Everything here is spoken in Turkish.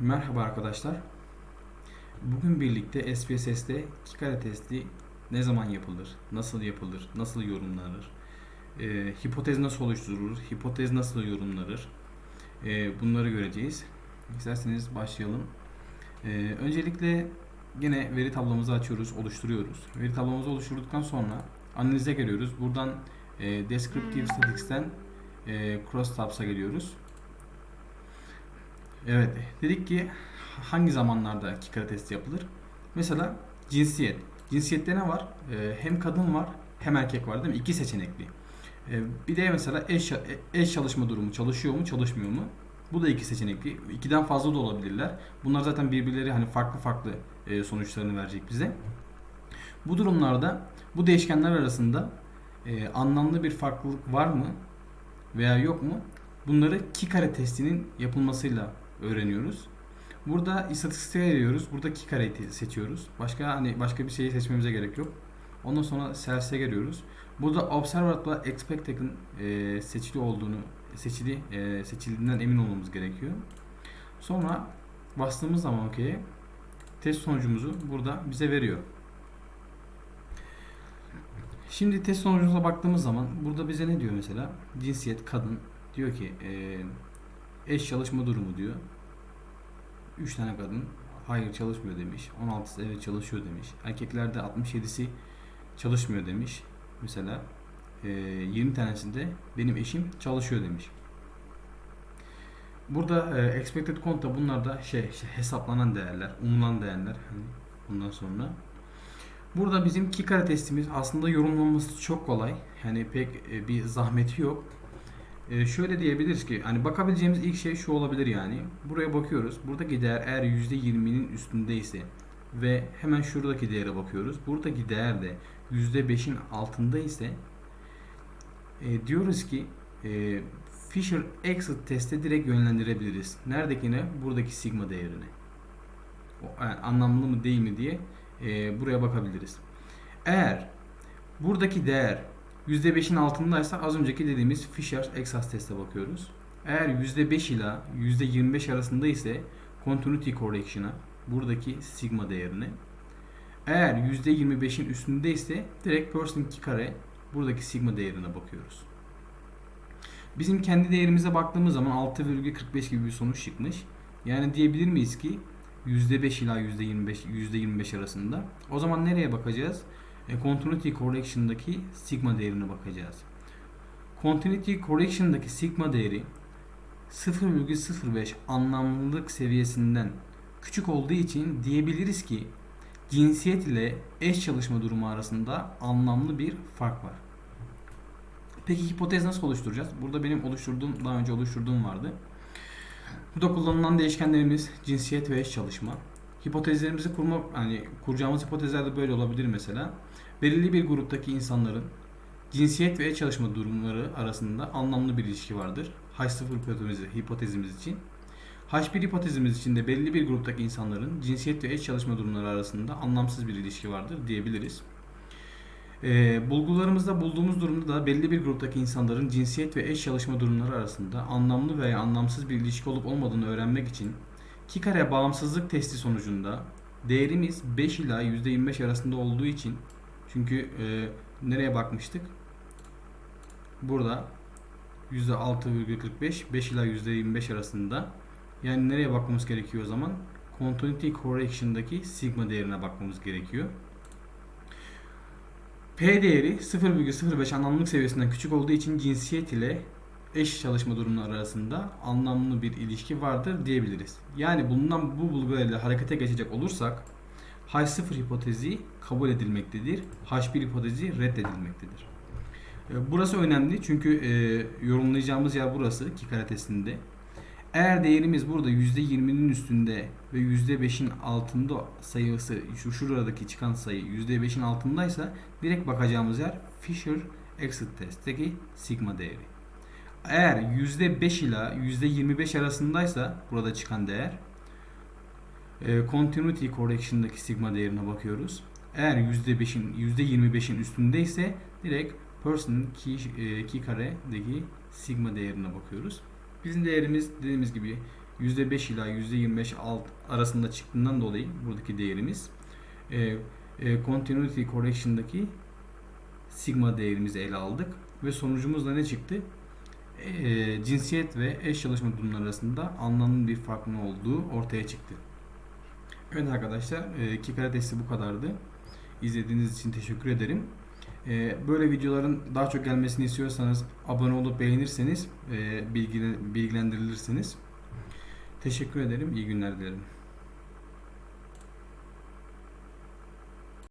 Merhaba arkadaşlar. Bugün birlikte SPSS'te iki kare testi ne zaman yapılır, nasıl yapılır, nasıl yorumlanır, e, hipotez nasıl oluşturulur, hipotez nasıl yorumlanır e, bunları göreceğiz. İsterseniz başlayalım. E, öncelikle yine veri tablomuzu açıyoruz, oluşturuyoruz. Veri tablomuzu oluşturduktan sonra analize geliyoruz. Buradan e, Descriptive Statistics'ten e, Crosstabs'a geliyoruz. Evet, dedik ki hangi zamanlarda iki kare testi yapılır? Mesela cinsiyet. Cinsiyette ne var? Ee, hem kadın var hem erkek var değil mi? İki seçenekli. Ee, bir de mesela eş, eş çalışma durumu çalışıyor mu çalışmıyor mu? Bu da iki seçenekli. İkiden fazla da olabilirler. Bunlar zaten birbirleri hani farklı farklı e, sonuçlarını verecek bize. Bu durumlarda bu değişkenler arasında e, anlamlı bir farklılık var mı veya yok mu? Bunları ki kare testinin yapılmasıyla öğreniyoruz. Burada istatistiğe giriyoruz. Burada ki kareyi seçiyoruz. Başka hani başka bir şeyi seçmemize gerek yok. Ondan sonra cells'e giriyoruz. Burada observed'la expected'in e, seçili olduğunu seçili e, seçildiğinden emin olmamız gerekiyor. Sonra bastığımız zaman OK'ye test sonucumuzu burada bize veriyor. Şimdi test sonucumuza baktığımız zaman burada bize ne diyor mesela? Cinsiyet kadın diyor ki e, eş çalışma durumu diyor. 3 tane kadın hayır çalışmıyor demiş. 16'sı evet çalışıyor demiş. Erkeklerde 67'si çalışmıyor demiş. Mesela e, 20 tanesinde benim eşim çalışıyor demiş. Burada e, expected count da bunlar da şey, işte hesaplanan değerler, umulan değerler. Hani bundan sonra. Burada bizim ki kare testimiz aslında yorumlanması çok kolay. Yani pek e, bir zahmeti yok. E, şöyle diyebiliriz ki hani bakabileceğimiz ilk şey şu olabilir yani. Buraya bakıyoruz. Buradaki değer eğer %20'nin üstündeyse ve hemen şuradaki değere bakıyoruz. Buradaki değer de %5'in altında ise e, diyoruz ki e, Fisher exit teste direkt yönlendirebiliriz. Neredekine? Buradaki sigma değerine. O, yani anlamlı mı değil mi diye e, buraya bakabiliriz. Eğer buradaki değer %5'in altındaysa az önceki dediğimiz Fisher Exas teste bakıyoruz. Eğer %5 ila %25 arasında ise Continuity Correction'a buradaki sigma değerine. Eğer %25'in üstünde ise direkt Person 2 kare buradaki sigma değerine bakıyoruz. Bizim kendi değerimize baktığımız zaman 6,45 gibi bir sonuç çıkmış. Yani diyebilir miyiz ki %5 ila %25 %25 arasında. O zaman nereye bakacağız? Continuity Correction'daki sigma değerine bakacağız. Continuity Correction'daki sigma değeri 0,05 anlamlılık seviyesinden küçük olduğu için diyebiliriz ki cinsiyet ile eş çalışma durumu arasında anlamlı bir fark var. Peki hipotez nasıl oluşturacağız? Burada benim oluşturduğum, daha önce oluşturduğum vardı. Burada kullanılan değişkenlerimiz cinsiyet ve eş çalışma. Hipotezlerimizi kurma, hani kuracağımız hipotezler de böyle olabilir mesela. Belirli bir gruptaki insanların cinsiyet ve çalışma durumları arasında anlamlı bir ilişki vardır. H0 hipotezi, hipotezimiz için. H1 hipotezimiz için de belirli bir gruptaki insanların cinsiyet ve eş çalışma durumları arasında anlamsız bir ilişki vardır diyebiliriz. Ee, bulgularımızda bulduğumuz durumda da belli bir gruptaki insanların cinsiyet ve eş çalışma durumları arasında anlamlı veya anlamsız bir ilişki olup olmadığını öğrenmek için ki kare bağımsızlık testi sonucunda değerimiz 5 ila %25 arasında olduğu için çünkü e, nereye bakmıştık? Burada %6,45 5 ila %25 arasında yani nereye bakmamız gerekiyor o zaman? Continuity Correction'daki sigma değerine bakmamız gerekiyor. P değeri 0,05 anlamlılık seviyesinden küçük olduğu için cinsiyet ile eş çalışma durumları arasında anlamlı bir ilişki vardır diyebiliriz. Yani bulunan bu bulgularla harekete geçecek olursak H0 hipotezi kabul edilmektedir. H1 hipotezi reddedilmektedir. E, Burası önemli çünkü e, yorumlayacağımız yer burası ki kare testinde. Eğer değerimiz burada %20'nin üstünde ve %5'in altında sayısı şu şuradaki çıkan sayı %5'in altındaysa direkt bakacağımız yer Fisher exit testteki sigma değeri. Eğer %5 ila %25 arasındaysa burada çıkan değer e, continuity correction'daki sigma değerine bakıyoruz. Eğer %5'in %25'in üstündeyse direkt person key, e, key kare'deki sigma değerine bakıyoruz. Bizim değerimiz dediğimiz gibi %5 ila %25 alt arasında çıktığından dolayı buradaki değerimiz e, e, Continuity Correction'daki sigma değerimizi ele aldık ve sonucumuzda ne çıktı? E, cinsiyet ve eş çalışma durumları arasında anlamlı bir farkın olduğu ortaya çıktı. Evet arkadaşlar, e, Kikara testi bu kadardı. İzlediğiniz için teşekkür ederim. E, böyle videoların daha çok gelmesini istiyorsanız abone olup beğenirseniz e, bilgilen- bilgilendirilirsiniz. Teşekkür ederim. İyi günler dilerim.